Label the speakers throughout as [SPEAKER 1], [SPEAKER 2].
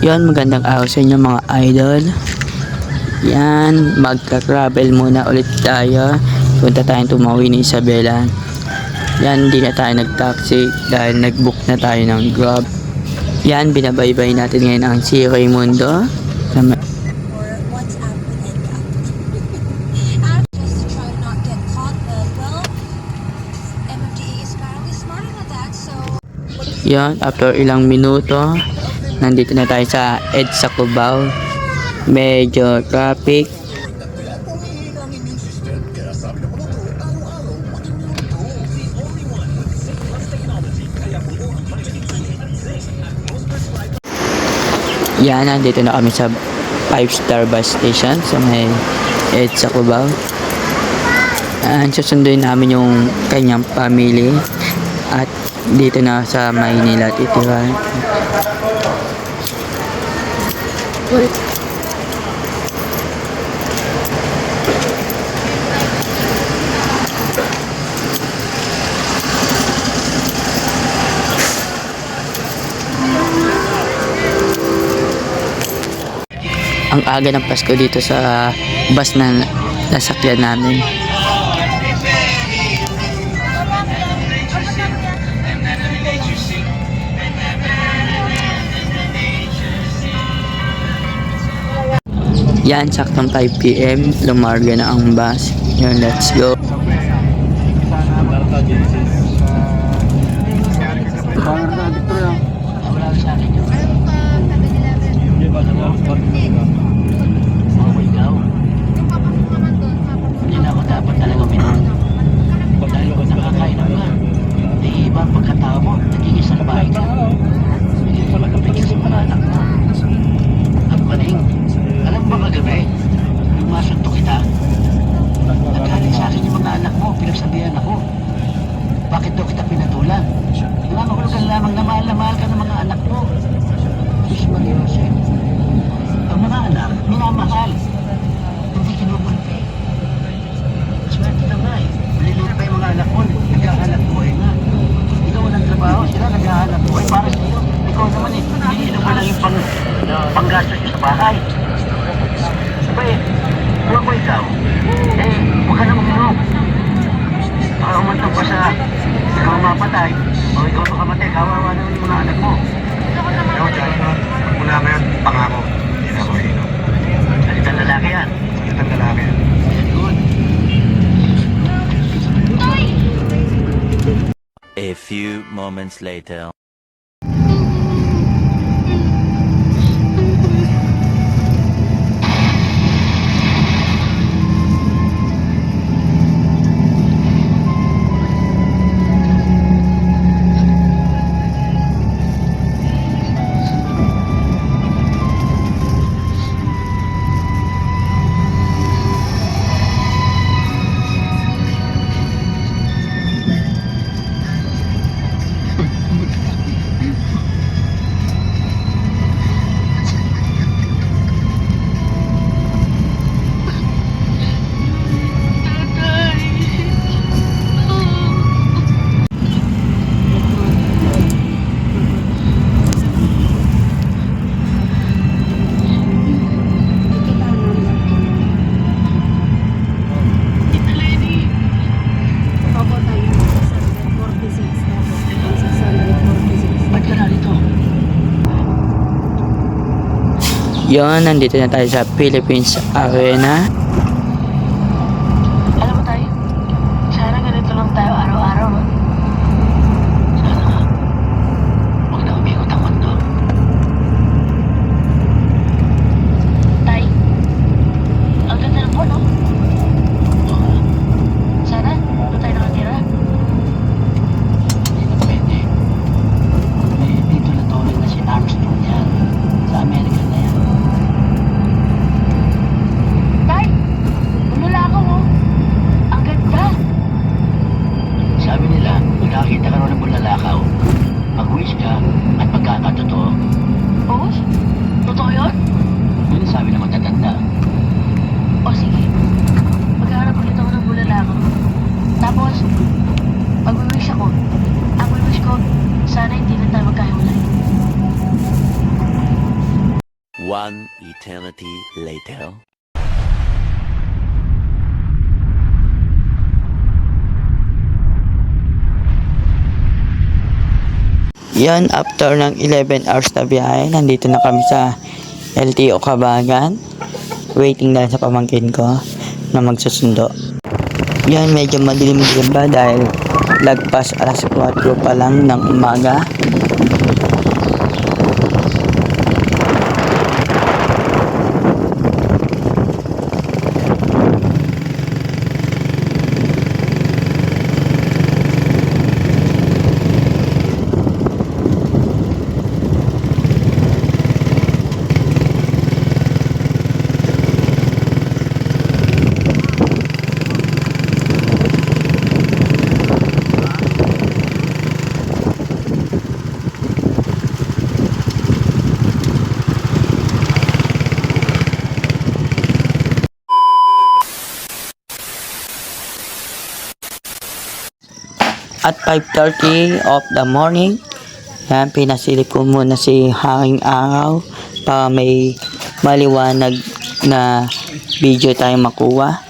[SPEAKER 1] Yon, magandang araw sa inyo mga idol. Yan, magka-travel muna ulit tayo. Punta tayong tumawi ni Isabela. Yan, hindi na tayo nag-taxi dahil nag-book na tayo ng Grab. Yan, binabaybay natin ngayon ang si Raymundo. Yan, after ilang minuto, nandito na tayo sa EDSA Cubao. Medyo traffic. Yan, nandito na kami sa 5 star bus station sa may EDSA Cubao. And susunduin namin yung kanyang family at dito na sa Maynila titira. Ang aga ng Pasko dito sa bus na nasakyan namin. Yan, saktong 5pm, lumarga na ang bus. Yan, let's go.
[SPEAKER 2] Hindi na ako dapat talaga uminom. Dahil ako nakakain na nga. Di iba ang pagkatao mo, naging isang bahay ka. Hindi ka magkapigil sa mga anak mo. Ang maling, alam mo ba kagabi, nung masunto kita, nagaling sa akin yung mga anak mo, pinagsabihan ako. Bakit daw kita pinatulan? Nangangahulugan lamang na mahal na mahal ka ng mga anak mo. Diyos Maria Jose. Ang mga anak, minamahal. Hindi kinupulpi. Swerte ka nga eh. Maliliit pa yung mga anak mo. Naghahanap buhay nga. Ikaw walang trabaho. Sila naghahanap
[SPEAKER 3] moments later.
[SPEAKER 1] Yon, nandito na tayo sa Philippines Arena.
[SPEAKER 2] Alam mo tayo, sana ganito lang tayo araw-araw, no? Sana nga. Huwag na umikot ang mundo. Tay, ang ganda ng no? Oo nga. Sana, doon tayo nakatira. Hindi na pwede. Eh, dito na tuloy na si Armstrong yan. Sa Amerika na yan. Tay, ulula ako, oh. Ang ganda. Sabi nila, magkakita ka raw ng bulalakaw. Mag-wish ka at magkakatotoo. Oo? Totoo yun? Yun ang sabi ng matatanda. O sige, magkaharap ulit ako ng bulalakaw. Tapos, pag-wish ako, ang wish ko, sana hindi na tayo magkahiwalay.
[SPEAKER 3] One eternity later.
[SPEAKER 1] Yan, after ng 11 hours na biyahe, nandito na kami sa LTO Kabagan. Waiting na sa pamangkin ko na magsusundo. Yan, medyo madilim-dilim ba dahil lagpas alas 4 pa lang ng umaga. At 5.30 of the morning, yan, pinasilip ko muna si hanging araw para may maliwanag na video tayong makuha.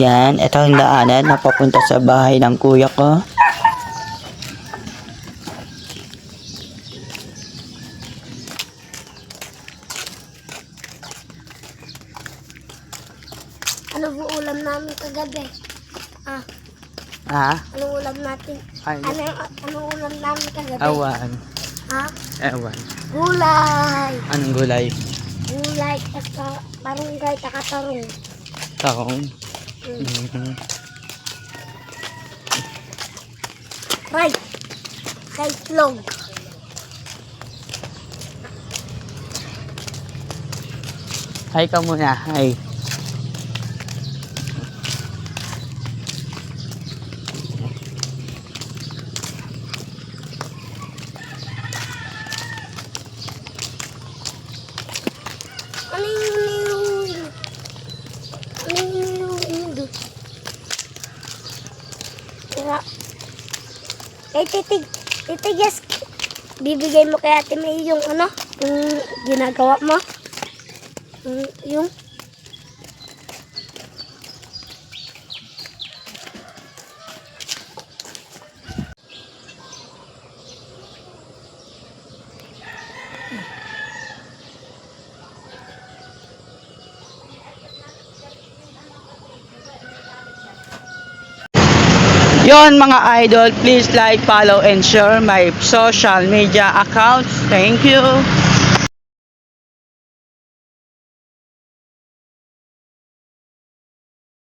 [SPEAKER 1] Yan, ito ang daanan na papunta sa bahay ng kuya ko.
[SPEAKER 4] Ano po ulam namin kagabi? Ah,
[SPEAKER 1] Ha?
[SPEAKER 4] anong ulam natin?
[SPEAKER 1] Ay,
[SPEAKER 4] Ano, anong ulam namin kagabi?
[SPEAKER 1] awan.
[SPEAKER 4] Ha?
[SPEAKER 1] Ewan.
[SPEAKER 4] Gulay!
[SPEAKER 1] Anong gulay?
[SPEAKER 4] Gulay at ka, barangay takatarong.
[SPEAKER 1] Taong.
[SPEAKER 4] Mm.
[SPEAKER 1] Mhm.
[SPEAKER 4] Right! Kay Flog.
[SPEAKER 1] Hi ka muna. Hi.
[SPEAKER 4] Kay titig... Titigas... Bibigay mo kay ate May yung ano? Yung ginagawa mo? Yung... yung
[SPEAKER 1] Yon mga idol, please like, follow, and share my social media accounts. Thank you.